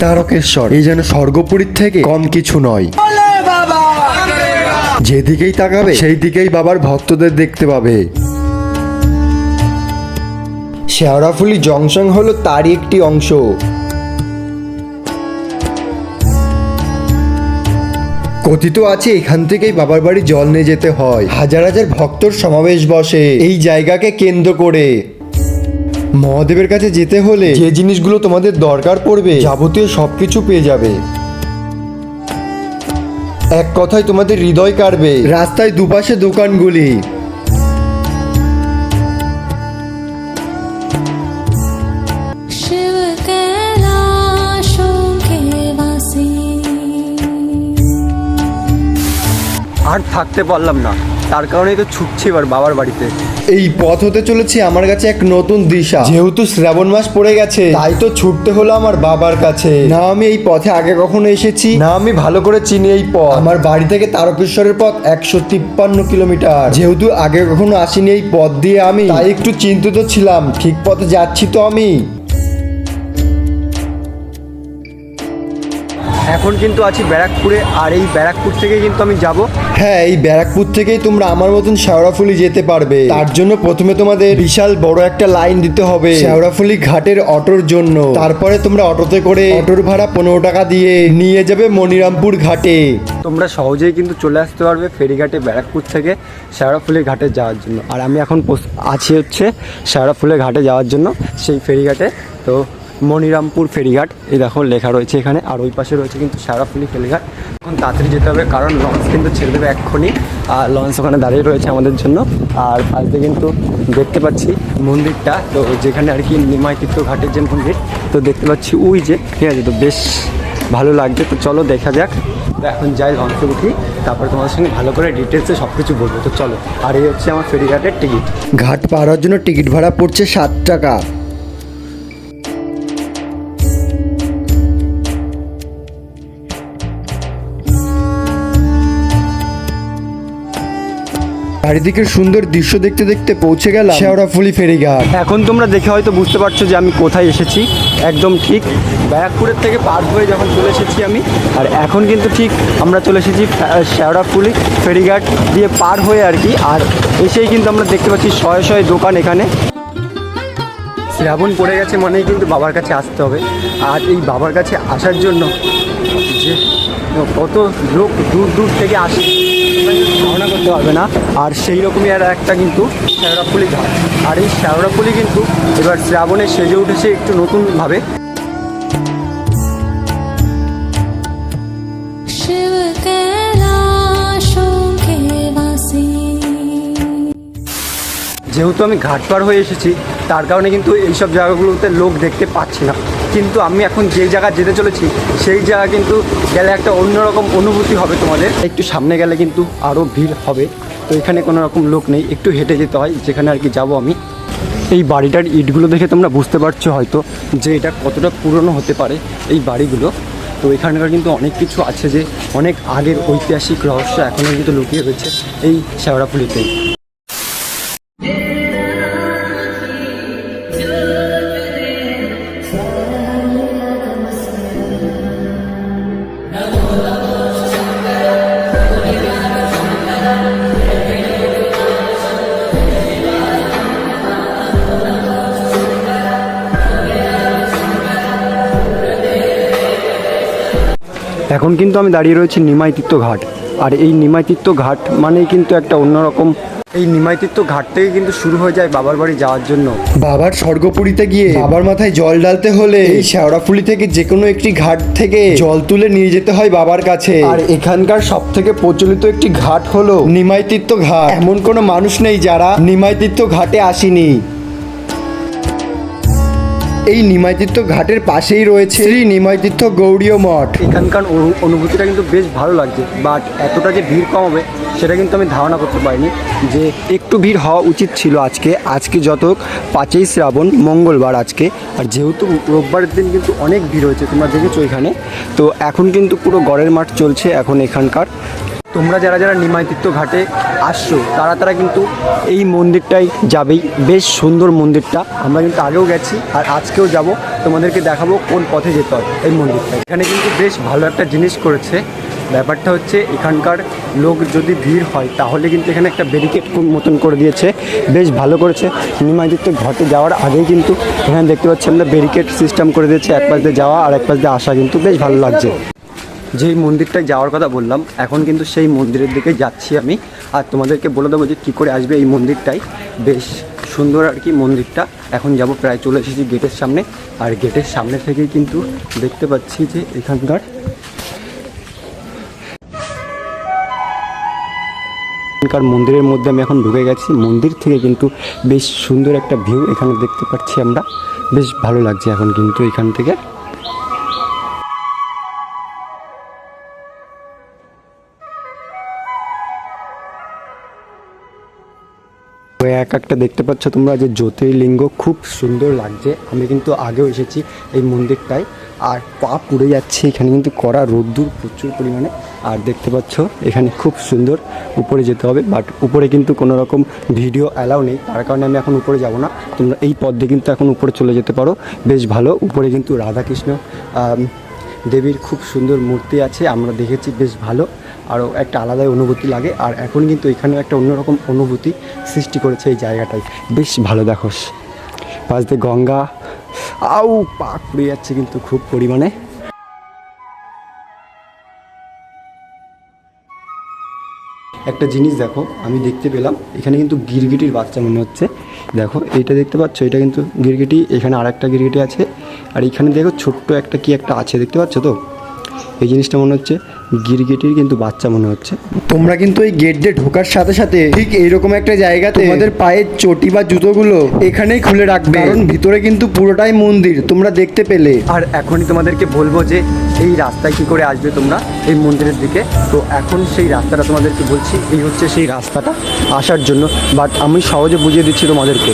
তারকেশ্বর। এই যেন স্বর্গপুরীর থেকে কম কিছু নয়। যেদিকেই তাকাবে সেই দিকেই বাবার ভক্তদের দেখতে পাবে। শেওড়াফুলি জংশন হলো তারই একটি অংশ। কথিত আছে, এখান থেকেই বাবার বাড়ি জল নিয়ে যেতে হয়। হাজার হাজার ভক্তর সমাবেশ বসে এই জায়গাকে কেন্দ্র করে। মহাদেবের কাছে যেতে হলে যে জিনিসগুলো তোমাদের দরকার পড়বে যাবতীয় সব কিছু পেয়ে যাবে। এক কথায় তোমাদের হৃদয় কাড়বে। রাস্তায় দুপাশে দোকানগুলি। আর থাকতে পারলাম না। তার কারণেই তো ছুটছি এবার বাবার বাড়িতে। এই পথ হতে চলেছে আমার কাছে এক নতুন দিশা। যেহেতু শ্রাবণ মাস পড়ে গেছে তাই তো ছুটতে হলো আমার বাবার কাছে। না আমি এই পথে আগে কখনো এসেছি না আমি ভালো করে চিনি এই পথ। আমার বাড়ি থেকে তারকেশ্বরের পথ একশো তিপ্পান্ন কিলোমিটার। যেহেতু আগে কখনো আসিনি এই পথ দিয়ে আমি তাই একটু চিন্তিত ছিলাম। ঠিক পথে যাচ্ছি তো আমি। এখন কিন্তু আছি ব্যারাকপুরে আর এই ব্যারাকপুর থেকে কিন্তু আমি যাব। হ্যাঁ এই ব্যারাকপুর থেকেই তোমরা আমার মতন শেওড়াফুলি যেতে পারবে। তার জন্য প্রথমে তোমাদের বিশাল বড় একটা লাইন দিতে হবে শেওড়াফুলি ঘাটের অটোর জন্য। তারপরে তোমরা অটোতে করে অটোর ভাড়া পনেরো টাকা দিয়ে নিয়ে যাবে মনিরামপুর ঘাটে। তোমরা সহজেই কিন্তু চলে আসতে পারবে ফেরিঘাটে ব্যারাকপুর থেকে শেওড়াফুলি ঘাটে যাওয়ার জন্য। আর আমি এখন আছি হচ্ছে শেওড়াফুলি ঘাটে যাওয়ার জন্য সেই ফেরিঘাটে। তো মনিরামপুর ফেরিঘাট। এই দেখো, লেখা রয়েছে এখানে। আর ওই পাশে রয়েছে কিন্তু শেওড়াফুলি ফেরিঘাট। এখন তাড়াতাড়ি যেতে হবে, কারণ লঞ্চ কিন্তু ছেড়ে দেবে এক্ষুনি। আর লঞ্চ ওখানে দাঁড়িয়ে রয়েছে আমাদের জন্য। আর পাশে কিন্তু দেখতে পাচ্ছি মন্দিরটা। তো যেখানে আর কি নিমাইতীর্থ ঘাটের যে মন্দির, তো দেখতে পাচ্ছি ওই যে, ঠিক আছে? তো বেশ ভালো লাগছে। তো চলো দেখা যাক। তো এখন যাই লঞ্চে উঠি, তারপর তোমাদের সঙ্গে ভালো করে ডিটেলসে সব কিছু বলব। তো চলো, আর এই হচ্ছে আমার ফেরিঘাটের টিকিট ঘাট পার হওয়ার জন্য টিকিট ভাড়া পড়ছে সাত টাকা। চারিদিকের সুন্দর দৃশ্য দেখতে দেখতে পৌঁছে গেলাম শেওড়াফুলি ফেরিঘাট। এখন তোমরা দেখে হয়তো বুঝতে পারছ যে আমি কোথায় এসেছি। একদম ঠিক ব্যারাকপুরের থেকে পার হয়ে যখন চলে এসেছি আমি, আর এখন কিন্তু ঠিক আমরা চলে এসেছি শেওড়া শেওড়াফুলি ফেরিঘাট দিয়ে পার হয়ে আর কি। আর এসেই কিন্তু আমরা দেখতে পাচ্ছি শয়ে শয়ে দোকান এখানে। শ্রাবণ পড়ে গেছে মানেই কিন্তু বাবার কাছে আসতে হবে। আর এই বাবার কাছে আসার জন্য যে কত লোক দূর দূর থেকে আসে ধারণা করতে পারবে না। আর সেই রকমই আর একটা কিন্তু শ্যাওড়াফুলি ঘাট। আর এই শ্যাওড়াফুলি কিন্তু এবার শ্রাবণে সেজে উঠেছে একটু নতুনভাবে। যেহেতু আমি ঘাট পার হয়ে এসেছি, তার কারণে কিন্তু এইসব জায়গাগুলোতে লোক দেখতে পাচ্ছি না। কিন্তু আমি এখন যে জায়গা যেতে চলেছি, সেই জায়গা কিন্তু গেলে একটা অন্যরকম অনুভূতি হবে তোমাদের। একটু সামনে গেলে কিন্তু আরও ভিড় হবে। তো এখানে কোনো রকম লোক নেই, একটু হেঁটে যেতে হয়, যেখানে আর কি যাব আমি। এই বাড়িটার ইটগুলো দেখে তোমরা বুঝতে পারছ হয়তো যে এটা কতটা পুরনো হতে পারে এই বাড়িগুলো। তো এখানকার কিন্তু অনেক কিছু আছে যে অনেক আগের ঐতিহাসিক রহস্য এখনও কিন্তু লুকিয়ে রয়েছে এই শেওড়াফুলিতেই এখন কিন্তু আমি দাঁড়িয়ে রয়েছি নিমাইতীর্থ ঘাট। আর এই নিমাইতীর্থ ঘাট মানেই কিন্তু একটা অন্যরকম এই নিমাইতীর্থ ঘাট থেকে কিন্তু শুরু হয়ে যায় বাবার বাড়ি যাওয়ার জন্য। বাবার স্বর্গপুরীতে গিয়ে বাবার মাথায় জল ডালতে হলে এই শেওড়াফুলি থেকে যে কোনো একটি ঘাট থেকে জল তুলে নিয়ে যেতে হয় বাবার কাছে। আর এখানকার সব থেকে প্রচলিত একটি ঘাট হলো নিমাইতীর্থ ঘাট। এমন কোনো মানুষ নেই যারা নিমাইতীর্থ ঘাটে আসেনি। এই নিমাইতীর্থ ঘাটের পাশেই রয়েছে শ্রী নিমাইতীর্থ গৌড়ীয় মঠ। এখানকার অনু- অনুভূতিটা কিন্তু বেশ ভালো লাগছে বাট এতটা যে ভিড় কম হবে সেটা কিন্তু আমি ধারণা করতে পারিনি যে একটু ভিড় হওয়া উচিত ছিল আজকে। আজকে যত পাঁচই শ্রাবণ, মঙ্গলবার আজকে, আর যেহেতু রোববারের দিন কিন্তু অনেক ভিড় হয়েছে, তোমরা দেখেছ এখানে। তো এখন কিন্তু পুরো গড়ের মাঠ চলছে, এখন এখানকার তোমরা যারা যারা নিমাইতীর্থ ঘাটে আসছো, তারা তারা কিন্তু এই মন্দিরটাই যাবেই। বেশ সুন্দর মন্দিরটা। আমরা কিন্তু আগেও গেছি, আর আজকেও যাব। তোমাদেরকে দেখাবো কোন পথে যেতে হয় এই মন্দিরটা। এখানে কিন্তু বেশ ভালো একটা জিনিস করেছে। ব্যাপারটা হচ্ছে, এখানকার লোক যদি ভিড় হয়, তাহলে কিন্তু এখানে একটা ব্যারিকেড মতন করে দিয়েছে। বেশ ভালো করেছে। নিমাইতীর্থ ঘাটে যাওয়ার আগেই কিন্তু এখানে দেখতে পাচ্ছি আমরা ব্যারিকেড সিস্টেম করে দিয়েছে। এক পাশ দিয়ে যাওয়া আর এক পাশ দিয়ে আসা কিন্তু বেশ ভালো লাগছে। যেই মন্দিরটায় যাওয়ার কথা বললাম, এখন কিন্তু সেই মন্দিরের দিকে যাচ্ছি আমি। আর তোমাদেরকে বলে দেবো যে কী করে আসবে এই মন্দিরটাই বেশ সুন্দর আর কি মন্দিরটা। এখন যাব প্রায় চলে এসেছি গেটের সামনে। আর গেটের সামনে থেকেই কিন্তু দেখতে পাচ্ছি যে এখানকার এখানকার মন্দিরের মধ্যে আমি এখন ঢুকে গেছি। মন্দির থেকে কিন্তু বেশ সুন্দর একটা ভিউ এখানে দেখতে পাচ্ছি আমরা। বেশ ভালো লাগছে এখন কিন্তু এখান থেকে। এক একটা দেখতে পাচ্ছ তোমরা যে জ্যোতির্লিঙ্গ খুব সুন্দর লাগছে। আমি কিন্তু আগেও এসেছি এই মন্দিরটায়। আর পা পুড়ে যাচ্ছে, এখানে কিন্তু কড়া রোদ্দুর প্রচুর পরিমাণে। আর দেখতে পাচ্ছ, এখানে খুব সুন্দর উপরে যেতে হবে বাট উপরে কিন্তু কোনো রকম ভিডিও অ্যালাউ নেই। তার কারণে আমি এখন উপরে যাব না। তোমরা এই পথ দিয়ে কিন্তু এখন উপরে চলে যেতে পারো। বেশ ভালো, উপরে কিন্তু রাধাকৃষ্ণ দেবীর খুব সুন্দর মূর্তি আছে, আমরা দেখেছি, বেশ ভালো। আরও একটা আলাদাই অনুভূতি লাগে। আর এখন কিন্তু এখানে একটা অন্যরকম অনুভূতি সৃষ্টি করেছে এই জায়গাটায় বেশ ভালো দেখোস পাশ দিয়ে গঙ্গা। আউ, পা পুড়ে যাচ্ছে কিন্তু খুব পরিমাণে। একটা জিনিস দেখো, আমি দেখতে পেলাম, এখানে কিন্তু গিরগিটির বাচ্চা মনে হচ্ছে। দেখো, এইটা দেখতে পাচ্ছ? এটা কিন্তু গিরগিটি, এখানে আর একটা গিরগিটি আছে। আর এখানে দেখো ছোট্ট একটা কি একটা আছে, দেখতে পাচ্ছ তো? এই জিনিসটা মনে হচ্ছে গিরগিটির কিন্তু বাচ্চা মনে হচ্ছে। তোমরা কিন্তু এই গেট দিয়ে ঢোকার সাথে সাথে ঠিক এইরকম একটা জায়গাতে তোমাদের পায়ের চটি বা জুতোগুলো এখানেই খুলে রাখবে। কারণ ভিতরে কিন্তু পুরোটাই মন্দির তোমরা দেখতে পেলে। আর এখনই তোমাদেরকে বলব যে এই রাস্তায় কি করে আসবে তোমরা এই মন্দিরের দিকে? তো এখন সেই রাস্তাটা তোমাদেরকে বলছি, এই হচ্ছে সেই রাস্তাটা আসার জন্য। বাট আমি সহজে বুঝিয়ে দিচ্ছি তোমাদেরকে।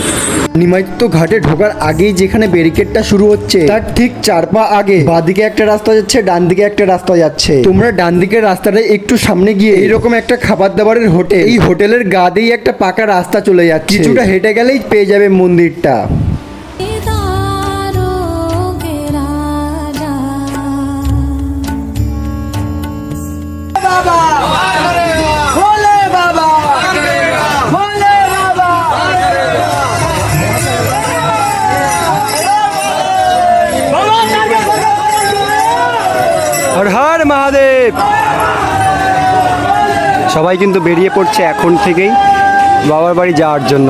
নিমাইত্য ঘাটে ঢোকার আগেই যেখানে ব্যারিকেডটা শুরু হচ্ছে, তার ঠিক চার পা আগে বাঁদিকে একটা রাস্তা যাচ্ছে ডান দিকে একটা রাস্তা যাচ্ছে। তোমরা ডান দিকের রাস্তাটা একটু সামনে গিয়ে এরকম একটা খাবার দাবারের হোটেল, এই হোটেলের গা দিয়েই একটা পাকা রাস্তা চলে যাচ্ছে। কিছুটা হেঁটে গেলেই পেয়ে যাবে মন্দিরটা। মহাদেব। সবাই কিন্তু বেরিয়ে পড়ছে এখন থেকেই বাবার বাড়ি যাওয়ার জন্য।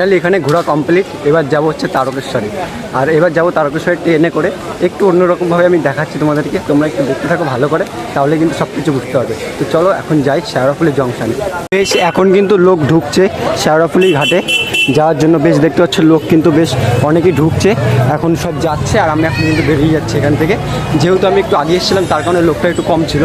ফাইনালি এখানে ঘোরা কমপ্লিট। এবার যাব হচ্ছে তারকেশ্বরে। আর এবার যাব তারকেশ্বরে ট্রেনে করে। একটু অন্যরকমভাবে আমি দেখাচ্ছি তোমাদেরকে। তোমরা একটু দেখতে থাকো, ভালো করে। তাহলে কিন্তু সব কিছু বুঝতে পারবে। তো চলো, এখন যাই শেওড়াফুলি জংশনে। বেশ, এখন কিন্তু লোক ঢুকছে শেওড়াফুলি ঘাটে। যাওয়ার জন্য বেশ দেখতে পাচ্ছ, লোক কিন্তু বেশ অনেকেই ঢুকছে। এখন সব যাচ্ছে আর আমি এখন কিন্তু বেরিয়ে যাচ্ছি এখান থেকে। যেহেতু আমি একটু আগে এসেছিলাম, তার কারণে লোকটা একটু কম ছিল।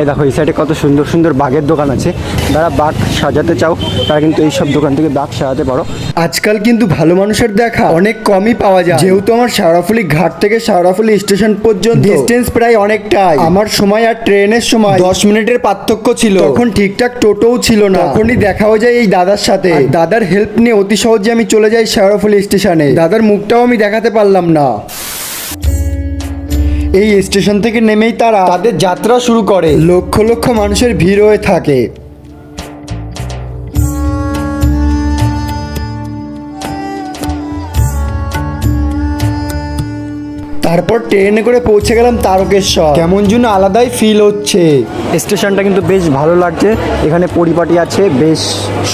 এই দেখো, এই সাইডে কত সুন্দর সুন্দর বাঘের দোকান আছে। যারা বাঘ সাজাতে চাও, তারা কিন্তু এই সব দোকান থেকে বাঘ সাজাতে পারো। আজকাল কিন্তু ভালো মানুষের দেখা অনেক কমই পাওয়া যায়। যেহেতু আমার শাওড়াফুলি ঘাট থেকে শাওড়াফুলি স্টেশন পর্যন্ত ডিস্টেন্স প্রায় অনেকটাই। আমার সময় আর ট্রেনের সময় দশ মিনিটের পার্থক্য ছিল। তখন ঠিকঠাক টোটোও ছিল না। তখনই দেখাও যায় এই দাদার সাথে। দাদার হেল্প নিয়ে অতি সহজে আমি চলে যাই শাওড়াফুলি স্টেশনে। দাদার মুখটাও আমি দেখাতে পারলাম না। এই স্টেশন থেকে নেমেই তারা তাদের যাত্রা শুরু করে। লক্ষ লক্ষ মানুষের ভিড় হয়ে থাকে। তারপর ট্রেনে করে পৌঁছে গেলাম তারকেশ্বর। কেমন যেন আলাদাই ফিল হচ্ছে। স্টেশনটা কিন্তু বেশ ভালো লাগছে। এখানে পরিপাটি আছে বেশ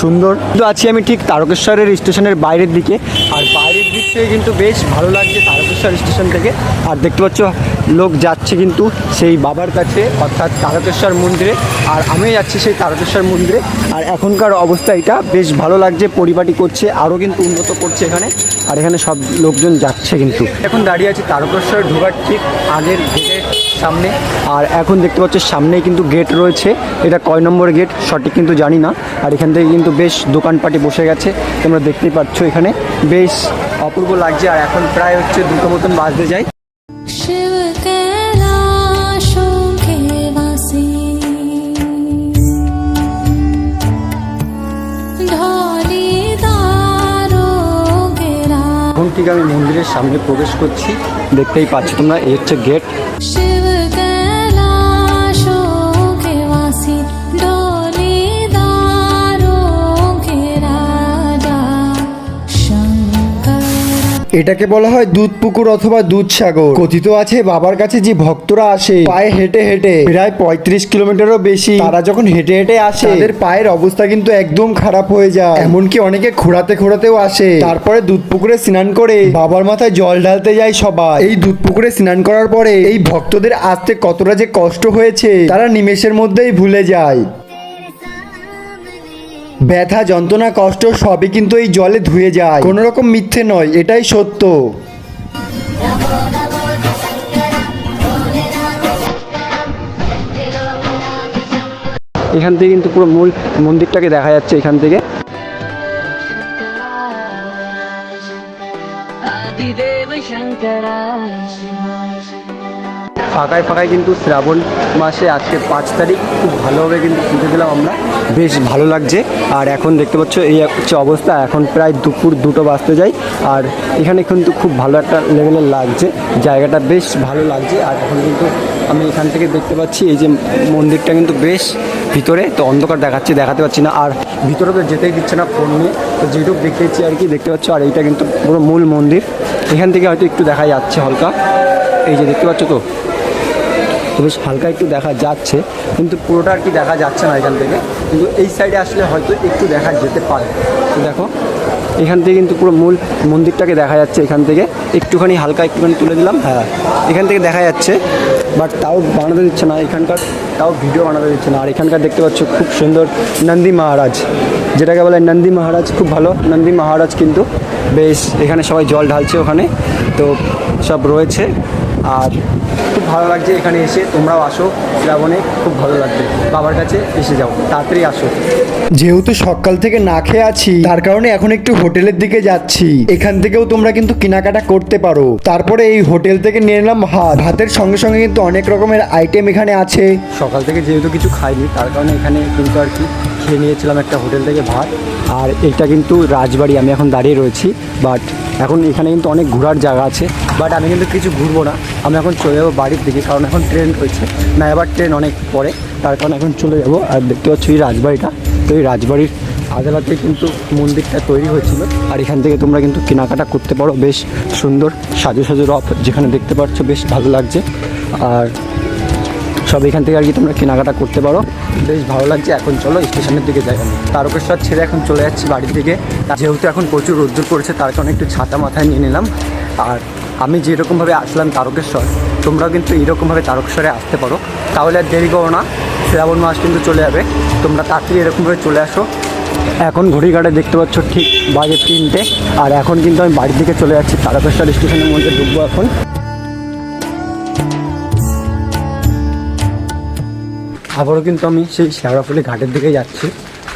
সুন্দর। কিন্তু আছি আমি ঠিক তারকেশ্বরের স্টেশনের বাইরের দিকে। আর বাইরের দিক থেকে কিন্তু বেশ ভালো লাগছে তারকেশ্বর স্টেশন থেকে। আর দেখতে পাচ্ছ লোক যাচ্ছে কিন্তু সেই বাবার কাছে অর্থাৎ তারকেশ্বর মন্দিরে। আর আমি যাচ্ছি সেই তারকেশ্বর মন্দিরে। আর এখনকার অবস্থা এটা। বেশ ভালো লাগছে পরিপাটি করছে আরও কিন্তু উন্নত করছে এখানে। আর এখানে সব লোকজন যাচ্ছে কিন্তু। এখন দাঁড়িয়ে আছি তারকেশ্বর ঢোকার ঠিক আগের গেটের সামনে। আর এখন দেখতে পাচ্ছ সামনেই কিন্তু গেট রয়েছে। এটা কয় নম্বর গেট? সঠিক কিন্তু জানি না। আর এখান থেকে কিন্তু বেশ দোকানপাটি বসে গেছে। তোমরা দেখতেই পাচ্ছ এখানে। বেশ অপূর্ব লাগছে। আর এখন প্রায় হচ্ছে দুটো মতন বাজতে যায়। থেকে আমি মন্দিরের সামনে প্রবেশ করছি। দেখতেই পাচ্ছি তোমরা এই হচ্ছে গেট এটাকে বলা হয় দুধ পুকুর অথবা দুধ সাগর। কথিত আছে, বাবার কাছে যে ভক্তরা আসে, পায়ে হেঁটে হেঁটে, প্রায় পঁয়ত্রিশ কিলোমিটারও বেশি, তারা যখন হেঁটে হেঁটে আসে, তাদের পায়ের অবস্থা কিন্তু একদম খারাপ হয়ে যায়। এমনকি অনেকে খোঁড়াতে খোঁড়াতেও আসে। তারপরে দুধ পুকুরে স্নান করে বাবার মাথায় জল ঢালতে যায় সবাই। এই দুধ পুকুরে স্নান করার পরে এই ভক্তদের আসতে কতটা যে কষ্ট হয়েছে, তারা নিমেষের মধ্যেই ভুলে যায়। ব্যথা যন্ত্রণা কষ্ট সবই কিন্তু এই জলে ধুয়ে যায়। কোনো রকম মিথ্যে নয় এটাই সত্য। এখান থেকে কিন্তু পুরো মূল মন্দিরটাকে দেখা যাচ্ছে এখান থেকে। শঙ্করা ফাঁকায় ফাঁকায় কিন্তু শ্রাবণ মাসে আজকে পাঁচ তারিখ, খুব ভালোভাবে কিন্তু পুজো দিলাম আমরা। বেশ ভালো লাগছে। আর এখন দেখতে পাচ্ছ, এই হচ্ছে অবস্থা। এখন প্রায় দুপুর দুটো বাজতে যাই আর এখানে কিন্তু খুব ভালো একটা লেভেলের লাগছে। জায়গাটা বেশ ভালো লাগছে। আর এখন কিন্তু আমি এখান থেকে দেখতে পাচ্ছি, এই যে মন্দিরটা কিন্তু বেশ ভিতরে, তো অন্ধকার দেখাচ্ছি, দেখাতে পাচ্ছি না। আর ভিতরে তো যেতেই দিচ্ছে না ফোন নিয়ে। তো যেটুকু দেখতেছি আর কি, দেখতে পাচ্ছ, আর এইটা কিন্তু পুরো মূল মন্দির। এখান থেকে হয়তো একটু দেখা যাচ্ছে হালকা। এই যে দেখতে পাচ্ছ তো তো বেশ হালকা একটু দেখা যাচ্ছে, কিন্তু পুরোটা আর কি দেখা যাচ্ছে না এখান থেকে। কিন্তু এই সাইডে আসলে হয়তো একটু দেখা যেতে পারে। তো দেখো, এখান থেকে কিন্তু পুরো মূল মন্দিরটাকে দেখা যাচ্ছে এখান থেকে। একটুখানি হালকা একটুখানি তুলে দিলাম হ্যাঁ এখান থেকে দেখা যাচ্ছে। বাট তাও বানাতে দিচ্ছে না, এখানকার তাও ভিডিও বানাতে দিচ্ছে না। আর এখানকার দেখতে পাচ্ছ, খুব সুন্দর নন্দী মহারাজ। যেটাকে বলে নন্দী মহারাজ, খুব ভালো নন্দী মহারাজ কিন্তু। বেশ, এখানে সবাই জল ঢালছে ওখানে। তো সব রয়েছে। আর খুব ভালো লাগছে এখানে এসে। তোমরাও আসো শ্রাবণে খুব ভালো লাগবে। বাবার কাছে এসে যাও তাড়াতাড়ি আসো। যেহেতু সকাল থেকে না খেয়ে আছি তার কারণে এখন একটু হোটেলের দিকে যাচ্ছি। এখান থেকেও তোমরা কিন্তু কেনাকাটা করতে পারো। তারপরে এই হোটেল থেকে নিয়ে নিলাম ভাত। ভাতের সঙ্গে সঙ্গে কিন্তু অনেক রকমের আইটেম এখানে আছে। সকাল থেকে যেহেতু কিছু খাইনি তার কারণে এখানে কিন্তু আর কি খেয়ে নিয়েছিলাম একটা হোটেল থেকে ভাত। আর এটা কিন্তু রাজবাড়ি আমি এখন দাঁড়িয়ে রয়েছি। বাট এখন এখানে কিন্তু অনেক ঘোরার জায়গা আছে। বাট আমি কিন্তু কিছু ঘুরবো না। আমি এখন চলে যাব বাড়ির দিকে, কারণ এখন ট্রেন রয়েছে না, এবার ট্রেন অনেক পরে, তার কারণে এখন চলে যাব। আর দেখতে পাচ্ছ এই রাজবাড়িটা, তো এই রাজবাড়ির আদালতে কিন্তু মন্দিরটা তৈরি হয়েছিল। আর এখান থেকে তোমরা কিন্তু কেনাকাটা করতে পারো। বেশ সুন্দর সাজু সাজু রথ যেখানে দেখতে পাচ্ছ, বেশ ভালো লাগছে। আর সব এখান থেকে আর কি তোমরা কেনাকাটা করতে পারো। বেশ ভালো লাগছে। এখন চলো স্টেশনের দিকে যাই। তারকেশ্বর ছেড়ে এখন চলে যাচ্ছি বাড়ি থেকে যেহেতু এখন প্রচুর রোদ্দুর পড়েছে, তার কারণে একটু ছাতা মাথায় নিয়ে নিলাম। আর আমি যেরকমভাবে আসলাম তারকেশ্বর, তোমরাও কিন্তু এইরকমভাবে তারকেশ্বরে আসতে পারো। তাহলে আর দেরি করো না, শ্রাবণ মাস কিন্তু চলে যাবে। তোমরা তাড়াতাড়ি এরকমভাবে চলে আসো। এখন ঘড়িঘাটে দেখতে পাচ্ছ ঠিক বাজে তিনটে, আর এখন কিন্তু আমি বাড়ির দিকে চলে যাচ্ছি, তারকেশ্বর স্টেশনের মধ্যে ঢুকবো এখন। আবারও কিন্তু আমি সেই শেওড়াফুলি ঘাটের দিকে যাচ্ছি,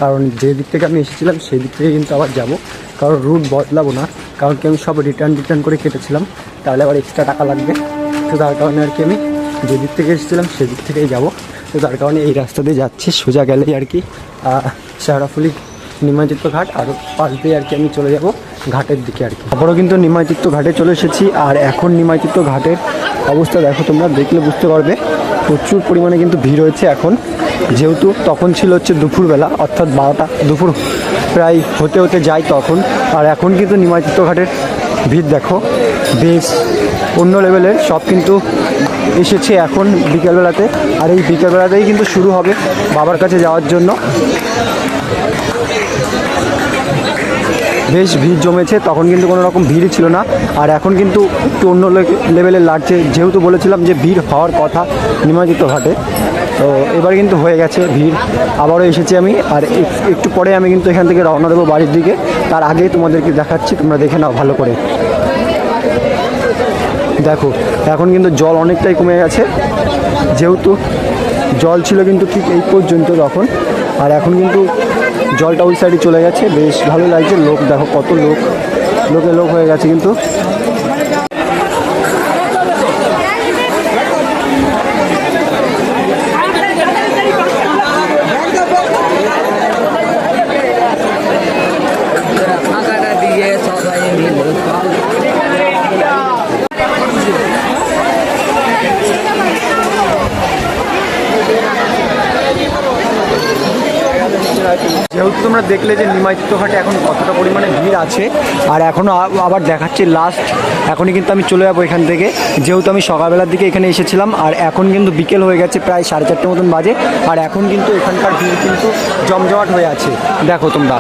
কারণ যে দিক থেকে আমি এসেছিলাম, সেই দিক থেকে কিন্তু আবার যাব, কারণ রুট বদলাবো না। কারণ কি আমি সব রিটার্ন রিটার্ন করে কেটেছিলাম। তাহলে আবার এক্সট্রা টাকা লাগবে। তো তার কারণে আর কি আমি যে দিক থেকে এসেছিলাম সেই দিক থেকেই যাব। তো তার কারণে এই রাস্তা দিয়ে যাচ্ছি সোজা গেলেই আর কি আহ, শেওড়াফুলি ঘাট আর পাশ দিয়ে আর কি আমি চলে যাব ঘাটের দিকে আর কি। তারপরেও কিন্তু নিমজ্জিত ঘাটে চলে এসেছি। আর এখন নিমজ্জিত ঘাটের অবস্থা দেখো তোমরা দেখলে বুঝতে পারবে প্রচুর পরিমাণে কিন্তু ভিড় হয়েছে এখন। যেহেতু তখন ছিল হচ্ছে দুপুরবেলা অর্থাৎ বারোটা দুপুর প্রায় হতে হতে যায় তখন। আর এখন কিন্তু নিমজ্জিত ঘাটের ভিড় দেখো। বেশ অন্য লেভেলের সব কিন্তু এসেছে এখন বিকেলবেলাতে। আর এই বিকেলবেলাতেই কিন্তু শুরু হবে বাবার কাছে যাওয়ার জন্য। বেশ ভিড় জমেছে, তখন কিন্তু কোনো রকম ভিড়ই ছিল না। আর এখন কিন্তু একটু অন্য লেভেলে লাগছে। যেহেতু বলেছিলাম যে ভিড় হওয়ার কথা নিমজ্জিত ঘাটে, তো এবার কিন্তু হয়ে গেছে ভিড়। আবারও এসেছি আমি, আর একটু পরে আমি কিন্তু এখান থেকে রওনা দেবো বাড়ির দিকে। তার আগেই তোমাদেরকে দেখাচ্ছি, তোমরা দেখে নাও ভালো করে। দেখো, এখন কিন্তু জল অনেকটাই কমে গেছে। যেহেতু জল ছিল কিন্তু ঠিক এই পর্যন্ত তখন। আর এখন কিন্তু জলটা ওই সাইডে চলে গেছে। বেশ ভালো লাগছে। লোক দেখো কত লোক। লোকে লোক হয়ে গেছে কিন্তু। তোমরা দেখলে যে নিমাইত্য ঘাটে এখন কতটা পরিমাণে ভিড় আছে। আর এখনও আবার দেখাচ্ছি লাস্ট এখনই কিন্তু আমি চলে যাব এখান থেকে। যেহেতু আমি সকালবেলার দিকে এখানে এসেছিলাম, আর এখন কিন্তু বিকেল হয়ে গেছে প্রায় সাড়ে চারটে মতন বাজে, আর এখন কিন্তু এখানকার ভিড় কিন্তু জমজমাট হয়ে আছে। দেখো তোমরা।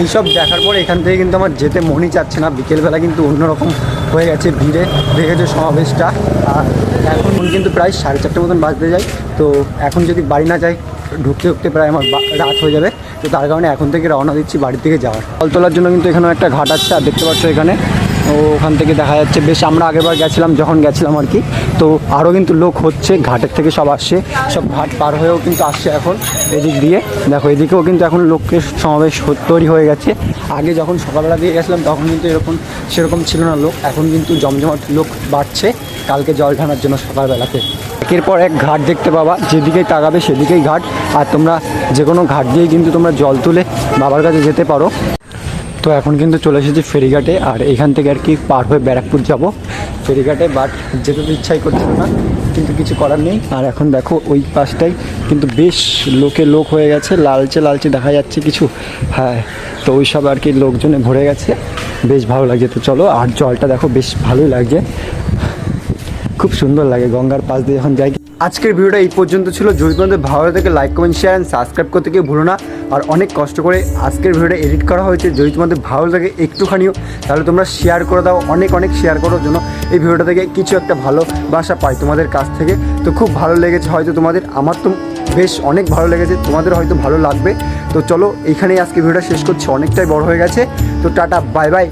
এইসব দেখার পর এখান থেকে কিন্তু আমার যেতে মনই চাচ্ছে না। বিকেলবেলা কিন্তু অন্যরকম হয়ে গেছে ভিড়ে। দেখেছে সমাবেশটা। আর এখন কিন্তু প্রায় সাড়ে চারটে মতন বাজতে যায়। তো এখন যদি বাড়ি না যাই ঢুকতে ঢুকতে প্রায় আমার রাত হয়ে যাবে। তো তার কারণে এখন থেকে রওনা দিচ্ছি বাড়ির থেকে যাওয়ার। ফল তোলার জন্য কিন্তু এখানে একটা ঘাট আছে, আর দেখতে পাচ্ছ এখানে ও ওখান থেকে দেখা যাচ্ছে, বেশ আমরা আগেরবার গেছিলাম, যখন গেছিলাম আর কি। তো আরও কিন্তু লোক হচ্ছে, ঘাটের থেকে সব আসছে। সব ঘাট পার হয়েও কিন্তু আসছে এখন, এদিক দিয়ে। দেখো, এদিকেও কিন্তু এখন লোকের সমাবেশ তৈরি হয়ে গেছে। আগে যখন সকালবেলা দিয়ে গেছিলাম, তখন কিন্তু এরকম, সেরকম ছিল না লোক। এখন কিন্তু জমজমাট লোক বাড়ছে। কালকে জল ঢানার জন্য সকালবেলাতে। একের পর এক ঘাট দেখতে পাবা, যেদিকেই তাকাবে সেদিকেই ঘাট। আর তোমরা যে কোনো ঘাট দিয়েই কিন্তু তোমরা জল তুলে বাবার কাছে যেতে পারো। তো এখন কিন্তু চলে এসেছি ফেরিঘাটে, আর এখান থেকে আর কি পার হয়ে ব্যারাকপুর যাব। ফেরিঘাটে বাট যেতে তো ইচ্ছাই করছিল না, কিন্তু কিছু করার নেই। আর এখন দেখো ওই পাশটাই, কিন্তু বেশ লোকে লোক হয়ে গেছে, লালচে লালচে দেখা যাচ্ছে কিছু। হ্যাঁ তো ওই সব আর কি লোকজনে ভরে গেছে। বেশ ভালো লাগছে। তো চলো, আর জলটা দেখো, বেশ ভালোই লাগছে। খুব সুন্দর লাগে গঙ্গার পাশ দিয়ে যখন যাই। আজকের ভিডিওটা এই পর্যন্ত ছিল। যদি তোমাদের ভালো থেকে like comment share and subscribe করতে গিয়ে ভুলো না। আর অনেক কষ্ট করে আজকের ভিডিওটা এডিট করা হয়েছে। যদি তোমাদের ভালো লাগে একটুখানিও, তাহলে তোমরা শেয়ার করে দাও। অনেক অনেক শেয়ার করার জন্য এই ভিডিওটা থেকে কিছু একটা ভালো বাসা পাই তোমাদের কাছ থেকে। তো খুব ভালো লেগেছে হয়তো তোমাদের। আমার তো বেশ অনেক ভালো লেগেছে। তোমাদের হয়তো ভালো লাগবে। তো চলো এইখানেই আজকে ভিডিওটা শেষ করছি। অনেকটাই বড় হয়ে গেছে। তো টাটা বাই বাই